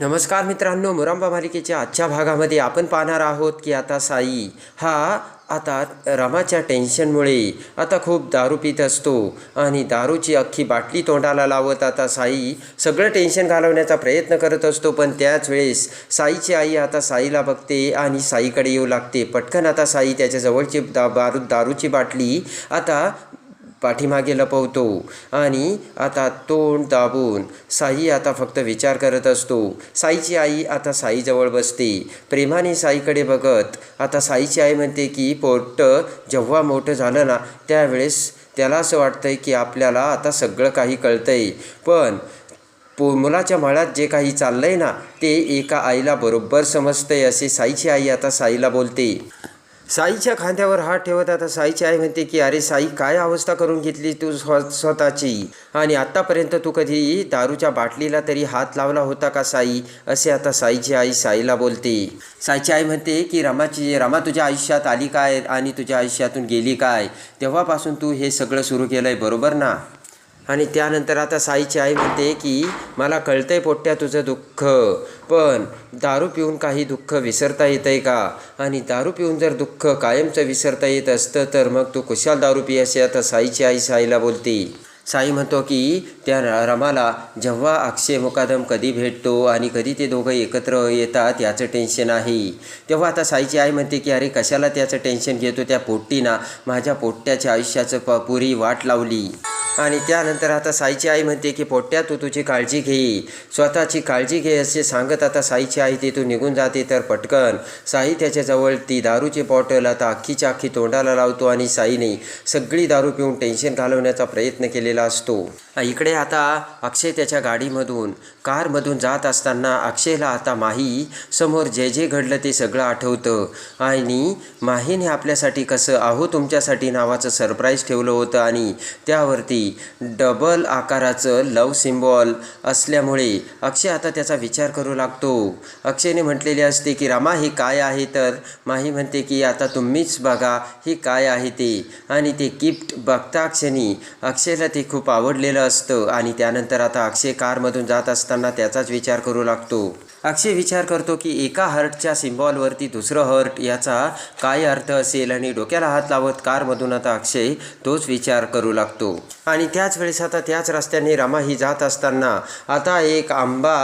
नमस्कार मित्रांनो मुरांबा मालिकेच्या आजच्या भागामध्ये आपण पाहणार आहोत की आता साई हा आता रमाच्या टेन्शनमुळे आता खूप दारू पित असतो आणि दारूची अख्खी बाटली तोंडाला लावत आता साई सगळं टेन्शन घालवण्याचा प्रयत्न करत असतो पण त्याच वेळेस साईची आई आता साईला बघते आणि साईकडे येऊ लागते. पटकन आता साई त्याच्या जवळची दा बारू दारूची बाटली आता पाठीमागे लपवतो. आणि आता तोंड दाबून साई आता फक्त विचार करत असतो. साईची आई आता साईजवळ बसते. प्रेमाने साईकडे बघत आता साईची आई म्हणते की पोट जेव्हा मोठं झालं ना त्यावेळेस त्याला असं वाटतंय की आपल्याला आता सगळं काही कळतंय. पण पो मुलाच्या मळ्यात जे काही चाललंय ना ते एका आईला बरोबर समजतंय असे साईची आई आता साईला बोलते. साईच्या खांद्यावर हात ठेवत आता साईची आई म्हणते की अरे साई काय अवस्था करून घेतली तू स्व स्वतःची? आणि आत्तापर्यंत तू कधी दारूच्या बाटलीला तरी हात लावला होता का साई? असे आता साईची आई साईला बोलते. साईची आई म्हणते की रमाची रमा तुझ्या आयुष्यात आली काय? आणि तुझ्या आयुष्यातून गेली काय? तेव्हापासून तू हे सगळं सुरू केलं आहे बरोबर ना? आणि त्यानंतर आता साईची आई म्हणते की मला कळतंय पोट्या तुझं दुःख पण दारू पिऊन काही दुःख विसरता येतं आहे का? आणि दारू पिऊन जर दुःख कायमचं विसरता येत असतं तर मग तू कुशाल दारू पी असे आता साईची आई साईला बोलते. साई म्हणतो की त्या रमाला जेव्हा अक्षय मुकादम कधी भेटतो आणि कधी ते दोघं एकत्र येतात याचं टेन्शन आहे. तेव्हा आता साईची आई म्हणते की अरे कशाला त्याचं टेन्शन घेतो? त्या पोट्टीना माझ्या पोट्ट्याच्या आयुष्याचं प पुरी वाट लावली. आणि त्यानंतर आता साईची आई म्हणते की पोट्ट्या तू तुझी काळजी घे. स्वतःची काळजी घे असे सांगत आता साईची आई तिथून निघून जाते. तर पटकन साई त्याच्याजवळ ती दारूची बॉटल आता अख्खीच्या अख्खी तोंडाला लावतो आणि साईने सगळी दारू पिऊन टेन्शन घालवण्याचा प्रयत्न केलेला असतो. इकडे आता अक्षय त्याच्या गाडीमधून कारमधून जात असताना अक्षयला आता माही समोर जे जे घडलं ते सगळं आठवतं. आणि माहीने आपल्यासाठी कसं आहो तुमच्यासाठी नावाचं सरप्राईज ठेवलं होतं आणि त्यावरती डबल आकाराचं लव सिम्बॉल असल्यामुळे अक्षय आता त्याचा विचार करू लागतो. अक्षयने म्हटलेले असते की रामा हे काय आहे? तर माही म्हणते की आता तुम्हीच बघा हे काय आहे ते. आणि ते गिफ्ट बघता क्षणी अक्षयला ते खूप आवडलेलं असतं आणि त्यानंतर आता अक्षय कारमधून जात असताना त्याचाच विचार करू लागतो. अक्षय विचार करतो की एका हर्टच्या सिम्बॉलवरती दुसरं हर्ट याचा काय अर्थ असेल आणि डोक्याला हात लावत कारमधून आता अक्षय तोच विचार करू लागतो. आणि त्याच वेळेस आता त्याच रस्त्याने रमा ही जात असताना आता एक आंबा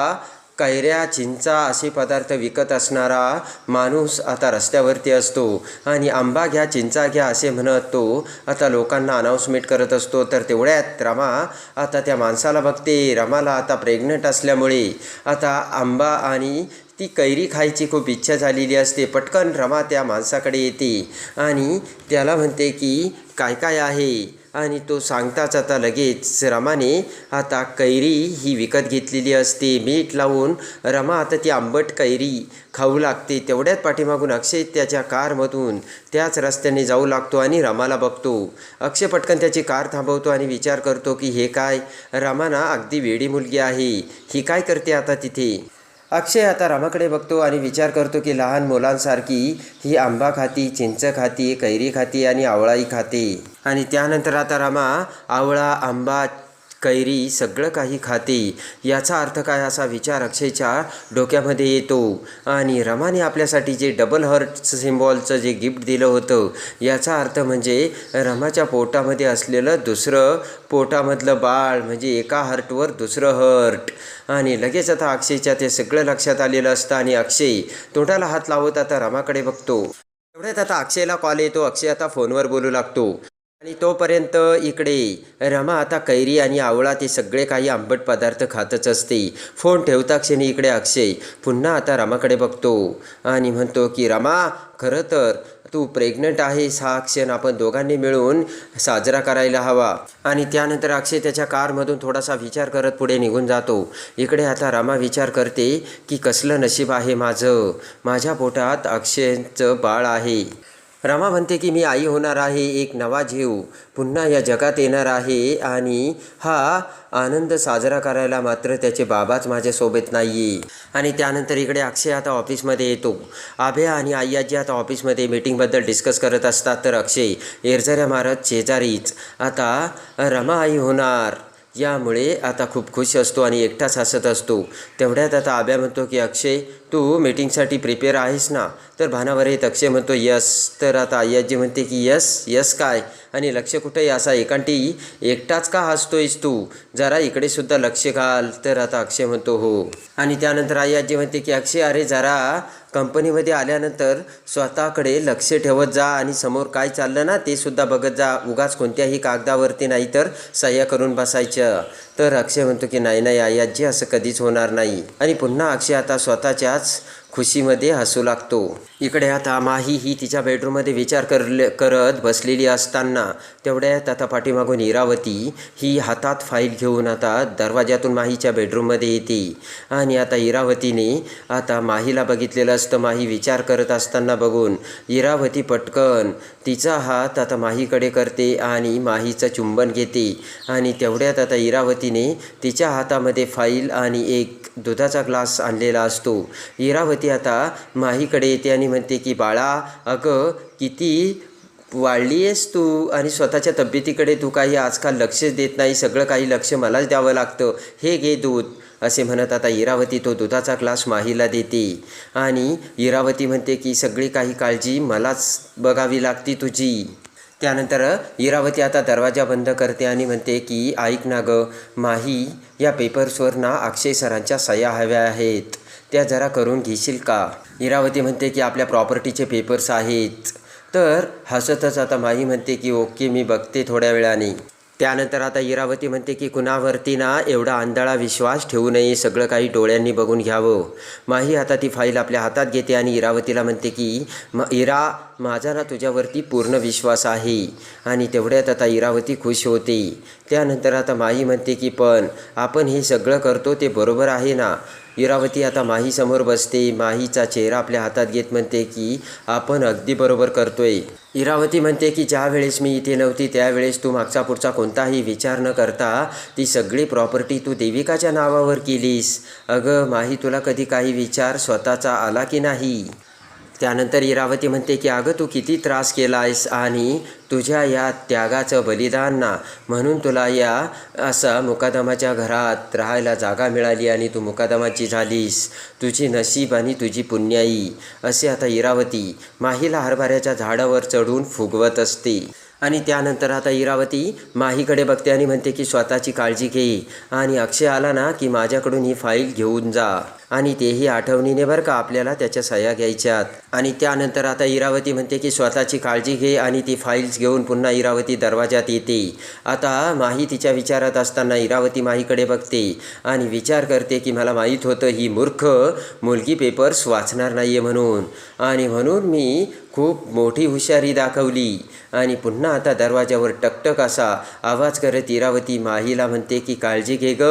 कैऱ्या चिंचा असे पदार्थ विकत असणारा माणूस आता रस्त्यावरती असतो आणि आंबा घ्या चिंचा घ्या असे म्हणत तो आता लोकांना अनाऊन्समेंट करत असतो. तर तेवढ्यात रमा आता त्या माणसाला बघते. रमाला आता प्रेग्नंट असल्यामुळे आता आंबा आणि ती कैरी खायची खूप इच्छा झालेली असते. पटकन रमा त्या माणसाकडे येते आणि त्याला म्हणते की काय काय आहे? आणि तो सांगताच आता लगेच रमाने आता कैरी ही विकत घेतलेली असते मीठ लावून रमा आता ती आंबट कैरी खाऊ लागते तेवढ्यात पाठीमागून अक्षय त्याच्या कारमधून त्याच रस्त्याने जाऊ लागतो आणि रमाला बघतो. अक्षय पटकन त्याची कार थांबवतो आणि विचार करतो की हे काय? रमाना अगदी वेडी मुलगी आहे. ही काय करते आता तिथे? अक्षय आता रमाकडे बघतो आणि विचार करतो की लहान मुलांसारखी ही आंबा खाती चिंच खाती कैरी खाती आणि आवळाई खाते. आणि त्यानंतर आता रमा आवळा आंबा कैरी सगळं काही खाते. याचा अर्थ काय असा विचार अक्षयच्या डोक्यामध्ये येतो. आणि रमाने आपल्यासाठी जे डबल हर्ट सिम्बॉलचं जे गिफ्ट दिलं होतं याचा अर्थ म्हणजे रमाच्या पोटामध्ये असलेलं दुसरं पोटामधलं बाळ म्हणजे एका हर्टवर दुसरं हर्ट आणि लगेच आता अक्षयच्या ते सगळं लक्षात आलेलं असतं आणि अक्षय तोंडाला हात लावत आता रमाकडे बघतो. एवढ्यात आता अक्षयला कॉल येतो. अक्षय आता फोनवर बोलू लागतो. आणि तोपर्यंत इकडे रमा आता कैरी आणि आवळा ते सगळे काही आंबट पदार्थ खातच असते. फोन ठेवता क्षणी इकडे अक्षय पुन्हा आता रमाकडे बघतो. आणि म्हणतो की रमा खरं तर तू प्रेग्नंट आहेस हा क्षण आपण दोघांनी मिळून साजरा करायला हवा. आणि त्यानंतर अक्षय त्याच्या कारमधून थोडासा विचार करत पुढे निघून जातो. इकडे आता रमा विचार करते की कसलं नशीब आहे माझं? माझ्या पोटात अक्षयचं बाळ आहे. रमा म्हणते की मी आई होणार आहे एक नवा जीव पुन्हा या जगात येणार आहे आणि हा आनंद साजरा करायला मात्र त्याचे बाबाच माझ्यासोबत नाही आहे आणि त्यानंतर इकडे अक्षय आता ऑफिसमध्ये येतो. आभ्या आणि आय्याजी आता ऑफिसमध्ये मीटिंगबद्दल डिस्कस करत असतात तर अक्षय एरझऱ्या मारत शेजारीच. आता रमा आई होणार. यामुळे आता खूप खुश असतो आणि एकटाच हसत असतो. तेवढ्यात आता आब्या म्हणतो की अक्षय तू मीटिंगसाठी प्रिपेअर आहेस ना? तर भानावर येत अक्षय म्हणतो यस. तर आता अय्याजी म्हणते की यस यस काय? आणि लक्ष कुठेही असा एकांटी एकटाच का हसतोयस तू? जरा इकडे सुद्धा लक्ष घाल. तर आता अक्षय म्हणतो हो. आणि त्यानंतर आई म्हणते की अक्षय अरे जरा कंपनीमध्ये आल्यानंतर स्वतःकडे लक्ष ठेवत जा आणि समोर काय चाललं ना ते सुद्धा बघत जा. उगाच कोणत्याही कागदावरती नाही तर सह्या करून बसायचं. तर अक्षय म्हणतो की नाही नाही आयाजी असं कधीच होणार नाही. आणि पुन्हा अक्षय आता स्वतःच्याच खुशीमध्ये हसू लागतो. इकडे आता माही ही तिच्या बेडरूममध्ये विचार करले करत बसलेली असताना तेवढ्यात आता पाठीमागून इरावती ही हातात फाईल घेऊन आता दरवाज्यातून माहीच्या बेडरूममध्ये येते. आणि आता इरावतीने आता माहीला बघितलेलं असतं. माही विचार करत असताना बघून इरावती पटकन तिचा हात आता माहीकडे करते आणि माहीचं चुंबन घेते. आणि तेवढ्यात आता इरावतीने तिच्या हातामध्ये फाईल आणि एक दुधाचा ग्लास आणलेला असतो. इरावती आता माहीकडे येते आणि म्हणते की बाळा अगं किती वाढली आहेस तू आणि स्वतःच्या तब्येतीकडे तू काही आजकाल लक्षच देत नाही सगळं काही लक्ष मलाच द्यावं लागतं. हे घे दूध. असे म्हणत आता इरावती तो दुधाचा ग्लास माहीला देते. आणि इरावती म्हणते की सगळी काही काळजी मलाच बघावी लागती तुझी. त्यानंतर इरावती आता दरवाजा बंद करते आणि म्हणते की ऐक ना गं माही या पेपर्सवर ना अक्षय सरांच्या सह्या हव्या आहेत. त्या जरा करून घेशील का? इरावती म्हणते की आपल्या प्रॉपर्टीचे पेपर्स आहेत. तर हसतच आता माही म्हणते की ओके मी बघते थोड्या वेळाने. त्यानंतर आता इरावती म्हणते की कुणावरती ना एवढा आंधळा विश्वास ठेवू नये सगळं काही डोळ्यांनी बघून घ्यावं. माही आता ती फाईल आपल्या हातात घेते आणि इरावतीला म्हणते की म इरा माझा ना तुझ्यावरती पूर्ण विश्वास आहे. आणि तेवढ्यात आता इरावती खुश होते. त्यानंतर आता माही म्हणते की पण आपण हे सगळं करतो ते बरोबर आहे ना? इरावती आता माहीसमोर बसते. माहीचा चेहरा आपल्या हातात घेत म्हणते की आपण अगदी बरोबर करतोय. इरावती म्हणते की ज्या वेळेस मी इथे नव्हती त्यावेळेस तू मागचा पुढचा कोणताही विचार न करता ती सगळी प्रॉपर्टी तू देविकाच्या नावावर केलीस. अगं माही तुला कधी काही विचार स्वतःचा आला की नाही? त्यानंतर इरावती म्हणते की अगं तू किती त्रास केला आहेस आणि तुझ्या या त्यागाचं बलिदान ना. म्हणून तुला या असा मुकादमाच्या घरात राहायला जागा मिळाली आणि तू मुकादमाची झालीस. तुझी नशीब आणि तुझी पुण्याई. असे आता इरावती माहीला हरभऱ्याच्या झाडावर चढून फुगवत असते. आणि त्यानंतर आता इरावती माहीकडे बघते आणि म्हणते की स्वतःची काळजी घे आणि अक्षय आला ना की माझ्याकडून ही फाईल घेऊन जा आणि तेही आठवणीने बरं का आपल्याला त्याच्या सह्या घ्यायच्यात. आणि त्यानंतर आता इरावती म्हणते की स्वतःची काळजी घे आणि ती फाईल्स घेऊन पुन्हा इरावती दरवाजात येते. आता माही तिच्या विचारात असताना इरावती माहीकडे बघते आणि विचार करते की मला माहीत होतं ही मूर्ख मुलगी पेपर्स वाचणार नाही आहे म्हणून. आणि म्हणून मी खूप मोठी हुशारी दाखवली. आणि पुन्हा आता दरवाजावर टकटक असा आवाज करत इरावती माहीला म्हणते की काळजी घे ग.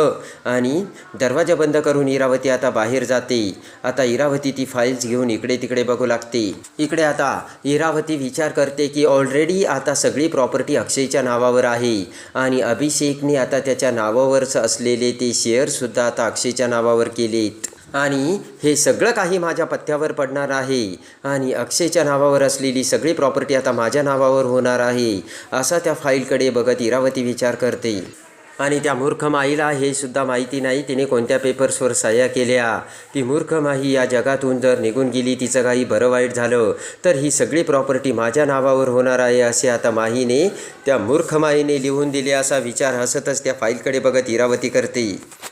आणि दरवाजा बंद करून इरावती आता बाहेर जाते. आता इरावती ती फाईल्स घेऊन इकडे तिकडे बघू लागते. इकडे आता इरावती विचार करते की ऑलरेडी आता सगळी प्रॉपर्टी अक्षयच्या नावावर आहे. आणि अभिषेकने आता त्याच्या नावावरच असलेले ते शेअरसुद्धा आता अक्षयच्या नावावर केलेत. आणि हे सगळं काही माझ्या पत्त्यावर पडणार आहे. आणि अक्षयच्या नावावर असलेली सगळी प्रॉपर्टी आता माझ्या नावावर होणार आहे. असा त्या फाईलकडे बघत इरावती विचार करते. आणि त्या मूर्ख माईला हे सुद्धा माहिती नाही. तिने कोणत्या पेपर्सवर सह्या केल्या? ती मूर्ख माही या जगातून जर निघून गेली तिचं काही बरं वाईट झालं तर ही सगळी प्रॉपर्टी माझ्या नावावर होणार आहे असे आता माहीने त्या मूर्ख माईने लिहून दिले असा विचार हसतच त्या फाईलकडे बघत इरावती करते.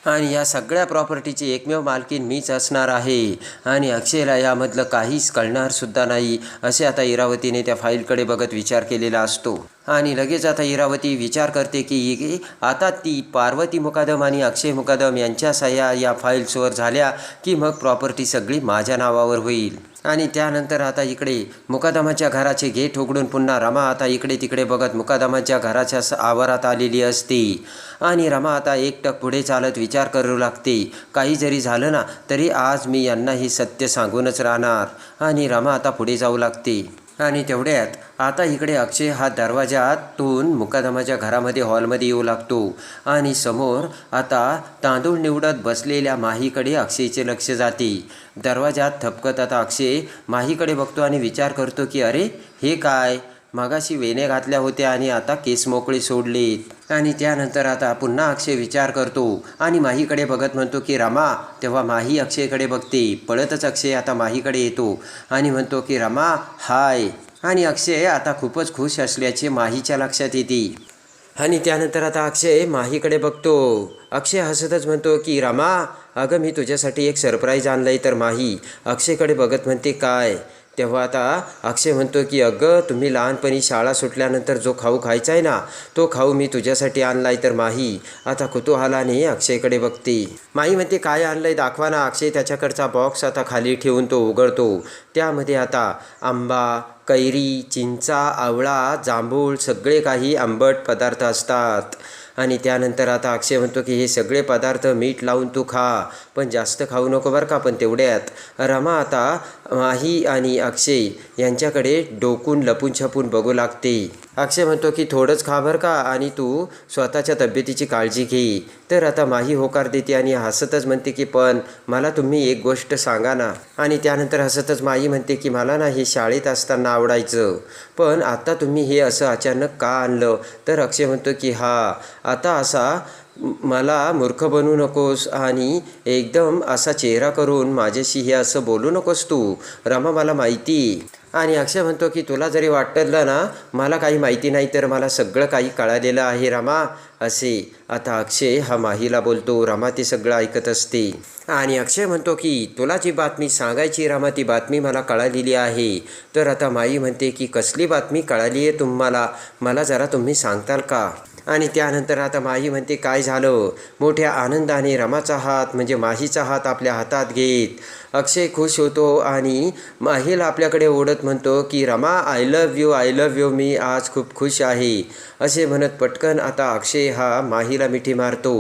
आणि या सगळ्या प्रॉपर्टीची एकमेव मालकीन मीच असणार आहे. आणि अक्षयला यामधलं काहीच कळणार सुद्धा नाही असे आता इरावतीने त्या फाईलकडे बघत विचार केलेला असतो. आणि लगेच आता इरावती विचार करते की आता ती पार्वती मुकादम आणि अक्षय मुकादम यांच्या सह्या या फाईल्सवर झाल्या की मग प्रॉपर्टी सगळी माझ्या नावावर होईल. आणि त्यानंतर आता इकडे मुकादमाच्या घराचे गेट उघडून पुन्हा रमा आता इकडे तिकडे बघत मुकादमाच्या घराच्या स- आवारात आलेली असते. आणि रमा आता एकटक पुढे चालत विचार करू लागते. काही जरी झालं ना तरी आज मी यांना ही सत्य सांगूनच राहणार. आणि रमा आता पुढे जाऊ लागते. आणि तेवढ्यात आता इकडे अक्षय हा दरवाजातून मुकादमाच्या घरामध्ये हॉलमध्ये येऊ लागतो. आणि समोर आता तांदूळ निवडत बसलेल्या माहीकडे अक्षयचे लक्ष जाते. दरवाजात थपकत आता अक्षय माहीकडे बघतो आणि विचार करतो की अरे हे काय? मागाशी वेण्या घातल्या होत्या आणि आता केस मोकळे सोडलेत. आणि त्यानंतर आता पुन्हा अक्षय विचार करतो. आणि माहीकडे बघत म्हणतो की रमा तेव्हा माही अक्षयकडे बघते. पळतच अक्षय आता माहीकडे येतो. आणि म्हणतो की रमा हाय. आणि अक्षय आता खूपच खुश असल्याचे माहीच्या लक्षात येते. आणि त्यानंतर आता अक्षय माहीकडे बघतो. अक्षय हसतच म्हणतो की रमा अगं मी तुझ्यासाठी एक सरप्राईज आणलं आहे तर माही अक्षयकडे बघत म्हणते काय? तेव्हा आता अक्षय म्हणतो की अगं तुम्ही लहानपणी शाळा सुटल्यानंतर जो खाऊ खायचा आहे ना तो खाऊ मी तुझ्यासाठी आणला आहे तर माही. आता कुतूहलाने अक्षयकडे बघते. माही म्हणते काय आणलं आहे दाखवा ना अक्षय त्याच्याकडचा बॉक्स आता खाली ठेवून तो उघडतो. त्यामध्ये आता आंबा कैरी चिंचा आवळा जांभूळ सगळे काही आंबट पदार्थ असतात. आणि त्यानंतर आता अक्षय म्हणतो की हे सगळे पदार्थ मीठ लावून तू खा पण जास्त खाऊ नको बरं का पण तेवढ्यात. रमा आता माही आणि अक्षय यांच्याकडे डोकून लपून छपून बघू लागते. अक्षय म्हणतो की थोडंच खा बरं का आणि तू स्वतःच्या तब्येतीची काळजी घे. तर आता माही होकार देते आणि हसतच म्हणते की पण मला तुम्ही एक गोष्ट सांगा ना. आणि त्यानंतर हसतच माही म्हणते की मला ना हे शाळेत असताना आवडायचं पण आता तुम्ही हे असं अचानक का आणलं? तर अक्षय म्हणतो की हा आता असा मला मूर्ख बनू नकोस आणि एकदम असा चेहरा करून माझ्याशी हे असं बोलू नकोस तू. रमा मला माहिती. आणि अक्षय म्हणतो की तुला जरी वाटलं ना मला काही माहिती नाही तर मला सगळं काही कळालेलं आहे रमा. असे. आता अक्षय हा माहीला बोलतो. रमा ते सगळं ऐकत असते. आणि अक्षय म्हणतो की तुला जी बातमी सांगायची रमा ती बातमी मला कळालेली आहे. तर आता माई म्हणते की कसली बातमी कळाली आहे तुम्हाला? मला जरा तुम्ही सांगताल का? आणि त्यानंतर आता माही म्हणते काय झालं? मोठ्या आनंदाने रमाचा हात म्हणजे माहीचा हात आपल्या हातात घेत अक्षय खुश होतो आणि माहीला आपल्याकडे ओढत म्हणतो की Rama I love you I love you मी आज खूप खुश आहे. असे म्हणत पटकन आता अक्षय हा माहीला मिठी मारतो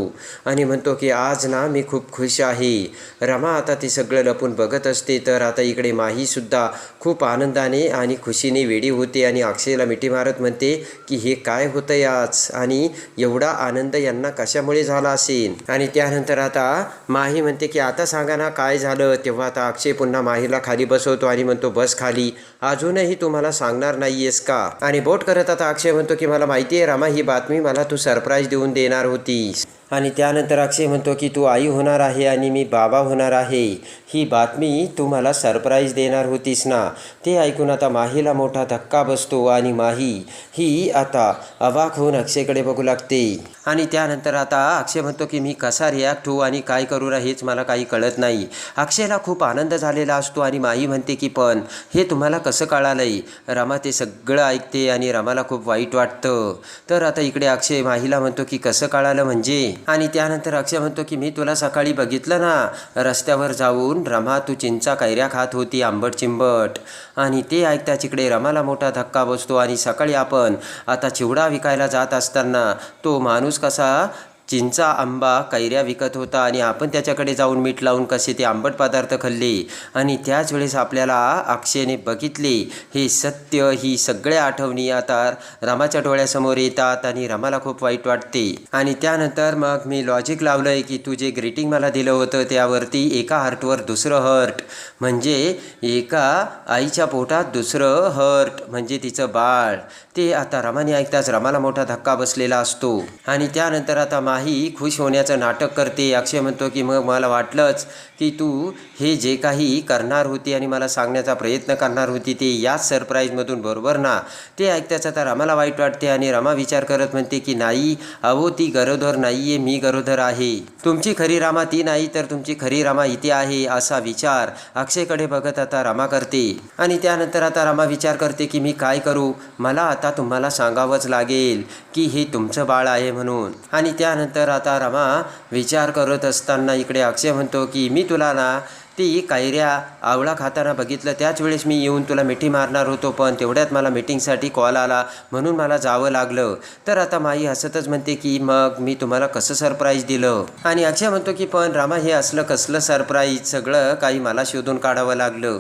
आणि म्हणतो की आज ना मी खूप खुश आहे. रमा आता ते सगळं लपून बघत असते तर आता इकडे माहीसुद्धा खूप आनंदाने आणि खुशीने वेडी होते आणि अक्षयला मिठी मारत म्हणते की हे काय होतं आज? आणि एवढा आनंद यांना कशामुळे झाला असेल? आणि त्यानंतर आता माही म्हणते की आता सांगा ना काय झालं? तेव्हा आता अक्षय पुन्हा माहीला खाली बसवतो आणि म्हणतो बस खाली. अजूनही तुम्हाला सांगणार नाहीयेस का? आणि बोट करत आता अक्षय म्हणतो की मला माहिती आहे रामा ही बातमी मला तू सरप्राईज देऊन देणार होतीस. आणि त्यानंतर अक्षय म्हणतो की तू आई होणार आहे आणि मी बाबा होणार आहे. ही बातमी तू मला सरप्राईज देणार होतीस ना? ते ऐकून आता माहीला मोठा धक्का बसतो आणि माही ही आता अवाक होऊन अक्षयकडे बघू लागते. आणि त्यानंतर आता अक्षय म्हणतो की मी कसा रिॲक्ट होऊ आणि काय करू रा हेच मला काही कळत नाही. अक्षयला खूप खूप आनंद झालेला असतो आणि माही म्हणते की पण हे तुम्हाला कसं कळालंय? रमा ते सगळं ऐकते आणि रमाला खूप वाईट वाटतं. तर आता इकडे अक्षय माहीला म्हणतो की कसं कळालं म्हणजे? आणि त्यानंतर अक्षय म्हणतो की मी तुला सकाळी बघितलं ना रस्त्यावर जाऊन रमा तू चिंचा कैऱ्या खात होती आंबट चिंबट. आणि ते ऐकताच इकडे रमाला मोठा धक्का बसतो आणि सकाळी आपण आता चिवडा विकायला जात असताना तो माणूस कसा चिंचा आंबा कैऱ्या विकत होता आणि आपण त्याच्याकडे जाऊन मीठ लावून कसे ते आंबट पदार्थ खाल्ले. आणि त्याच वेळेस आपल्याला अक्षयने बघितले हे सत्य ही सगळ्या आठवणी आता रामाच्या डोळ्यासमोर येतात आणि रामाला खूप वाईट वाटते. आणि त्यानंतर मग मी लॉजिक लावलं आहे की तू जे ग्रीटिंग मला दिलं होतं त्यावरती एका हर्टवर दुसरं हर्ट म्हणजे एका आईच्या पोटात दुसरं हर्ट म्हणजे तिचं बाळ. ते आता रमाने ऐकताच रमाला मोठा धक्का बसलेला असतो. आणि त्यानंतर आता माही खुश होण्याचं नाटक करते. अक्षय म्हणतो की मग मला वाटलंच की तू हे जे काही करणार होती आणि मला सांगण्याचा प्रयत्न करणार होती ते याच सरप्राईजमधून बरोबर ना? ते ऐकताच आता रमाला वाईट वाटते आणि रमा विचार करत म्हणते की नाही अहो ती गरोदर नाही आहे मी गरोदर आहे. तुमची खरी रामा ती नाही तर तुमची खरी रामा इथे आहे असा विचार अक्षयकडे बघत आता रमा करते. आणि त्यानंतर आता रमा विचार करते की मी काय करू? मला आता आता तुम्हाला सांगावंच लागेल की हे तुमचं बाळ आहे म्हणून. आणि त्यानंतर आता रमा विचार करत असताना इकडे अक्षय म्हणतो की मी तुला ना ती कायऱ्या आवळा खाताना बघितलं त्याच वेळेस मी येऊन तुला मिठी मारणार होतो पण तेवढ्यात मला मिटिंगसाठी कॉल आला म्हणून मला जावं लागलं. तर आता माई हसतच म्हणते की मग मी तुम्हाला कसं सरप्राईज दिलं? आणि अक्षय म्हणतो की पण रामा हे असलं कसलं सरप्राईज सगळं काही मला शोधून काढावं लागलं.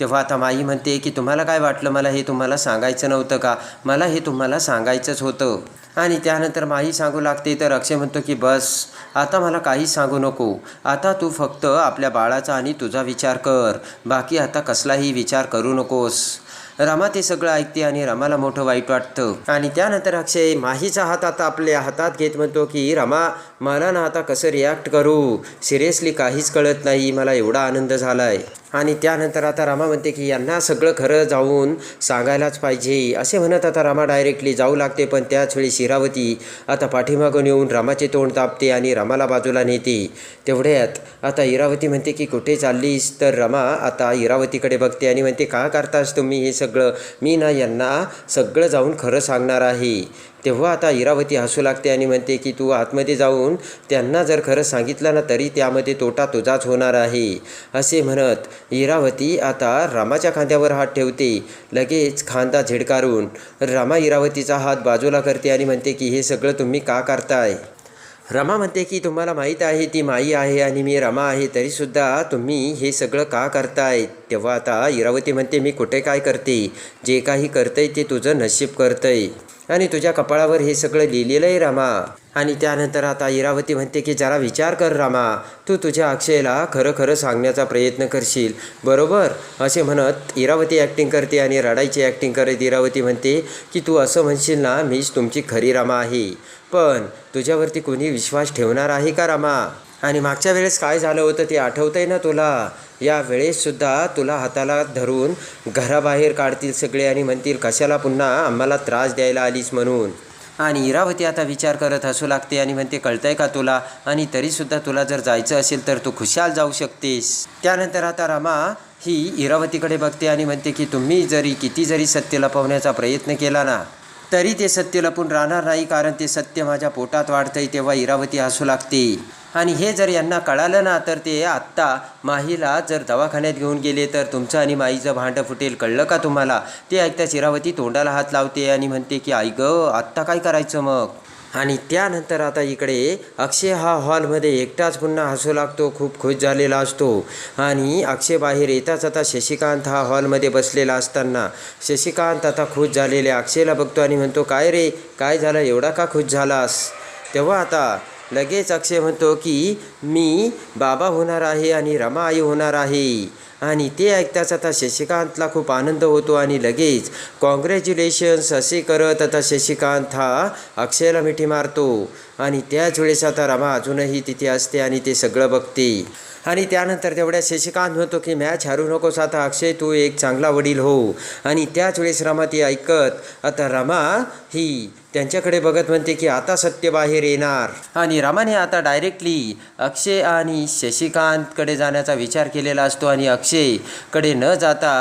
तेव्हा आता माई म्हणते की तुम्हाला काय वाटलं? मला हे तुम्हाला सांगायचं नव्हतं का? मला हे तुम्हाला सांगायचंच होतं. आणि त्यानंतर माही सांगू लागते तर अक्षय म्हणतो की बस आता मला काहीच सांगू नको. आता तू फक्त आपल्या बाळाचा आणि तुझा विचार कर. बाकी आता कसलाही विचार करू नकोस. रमा ते सगळं ऐकते आणि रमाला मोठं वाईट वाटतं. आणि त्यानंतर अक्षय माहीचा हात आता आपल्या हातात घेत म्हणतो की रमा मला ना आता कसं रिॲक्ट करू? सिरियसली काहीच कळत नाही. मला एवढा आनंद झाला आहे आणि त्यानंतर आता रामा म्हणते की यांना सगळं खरं जाऊन सांगायलाच पाहिजे. असे म्हणत आता रामा डायरेक्टली जाऊ लागते पण त्याच वेळी शिरावती आता पाठीमागून येऊन रामाचे तोंड तापते आणि रामाला बाजूला नेते. तेवढ्यात आता इरावती म्हणते की कुठे चाललीस? तर रमा आता इरावतीकडे बघते आणि म्हणते का करतास तुम्ही हे सगळं? मी ना यांना सगळं जाऊन खरं सांगणार आहे. तेव्हा आता इरावती हसू लागते आणि म्हणते की तू आतमध्ये जाऊन त्यांना जर खरं सांगितलं ना तरी त्यामध्ये तोटा तुझाच होणार आहे. असे म्हणत इरावती आता रामाच्या खांद्यावर हात ठेवते. लगेच खांदा झिडकारून रामा इरावतीचा हात बाजूला करते आणि म्हणते की हे सगळं तुम्ही का करताय? रमा म्हणते की तुम्हाला माहीत आहे ती माई आहे आणि मी रमा आहे तरीसुद्धा तुम्ही हे सगळं का करताय? तेव्हा आता इरावती म्हणते मी कुठे काय करते? जे काही करतंय ते तुझं नशीब करतंय. आणि तुझ्या कपाळावर हे सगळं लिहिलेलं आहे रामा. आणि त्यानंतर आता इरावती म्हणते की जरा विचार कर रामा. तू तुझ्या अक्षयला खरं खरं सांगण्याचा प्रयत्न करशील. बरोबर असे म्हणत इरावती ॲक्टिंग करते आणि रडायची ॲक्टिंग करत इरावती म्हणते की तू असं म्हणशील ना मीच तुमची खरी रामा आहे. पण तुझ्यावरती कोणी विश्वास ठेवणार आहे का रामा? आणि मागच्या वेळेस काय झालं होतं ते आठवतं आहे ना तुला? या वेळेससुद्धा तुला हाताला धरून घराबाहेर काढतील सगळे आणि म्हणतील कशाला पुन्हा आम्हाला त्रास द्यायला आलीस म्हणून? आणि इरावती आता विचार करत हसू लागते आणि म्हणते कळतंय का तुला? आणि तरीसुद्धा तुला जर जायचं असेल तर तू खुशाल जाऊ शकतेस. त्यानंतर आता रमा ही इरावतीकडे बघते आणि म्हणते की तुम्ही जरी किती जरी सत्य लपवण्याचा प्रयत्न केला ना तरी ते सत्य लपून राहणार नाही कारण ते सत्य माझ्या पोटात वाढतंय तेव्हा इरावती हसू लागते. आणि हे जर यांना कळालं ना तर ते आत्ता माहीला जर दवाखान्यात घेऊन गेले तर तुमचं आणि माईचं भांडं फुटेल. कळलं का तुम्हाला? ते ऐकता शिरावती तोंडाला हात लावते आणि म्हणते की आई गं आत्ता काय करायचं मग? आणि त्यानंतर आता इकडे अक्षय हा हॉलमध्ये एकटाच पुन्हा हसू लागतो खूप खुश झालेला असतो. आणि अक्षय बाहेर येताच आता शशिकांत हा हॉलमध्ये बसलेला असताना. शशिकांत आता खुश झालेले अक्षयला बघतो आणि म्हणतो काय रे? काय झालं? एवढा का खुश झालास? तेव्हा आता लगेच अक्षय म्हणतो की मी बाबा होणार आहे आणि रमा आई होणार आहे. आणि ते ऐकताच आता शशिकांतला खूप आनंद होतो आणि लगेच कॉंग्रॅच्युलेशन्स असे करत आता शशिकांत हा अक्षयला मिठी मारतो. आणि त्याच वेळेस आता रमा अजूनही तिथे असते आणि ते सगळं बघते. आणि त्यानंतर तेवढ्या शशिकांत म्हणतो की मॅच हारू नकोस आता अक्षय तू एक चांगला वडील हो. आणि त्याच वेळेस रमा ती ऐकत आता रमा ही त्यांच्याकडे बघत म्हणते की आता सत्य बाहेर येणार. आणि रमाने आता डायरेक्टली अक्षय आणि शशिकांतकडे जाण्याचा विचार केलेला असतो आणि अक्षयकडे न जाता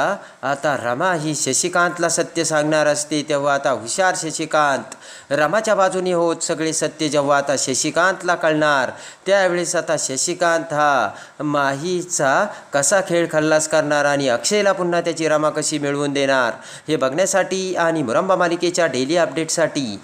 आता रमा ही शशिकांतला सत्य सांगणार असते. तेव्हा आता हुशार शशिकांत रमाच्या बाजूने होत सगळे सत्य जेव्हा आता शशिकांतला कळणार त्यावेळेस आता शशिकांत हा माहीचा कसा खेळ खल्लास करणार आणि अक्षयला पुन्हा त्याची रमा कशी मिळवून देणार हे बघण्यासाठी आणि मुरंबा मालिकेच्या डेली अपडेटसाठी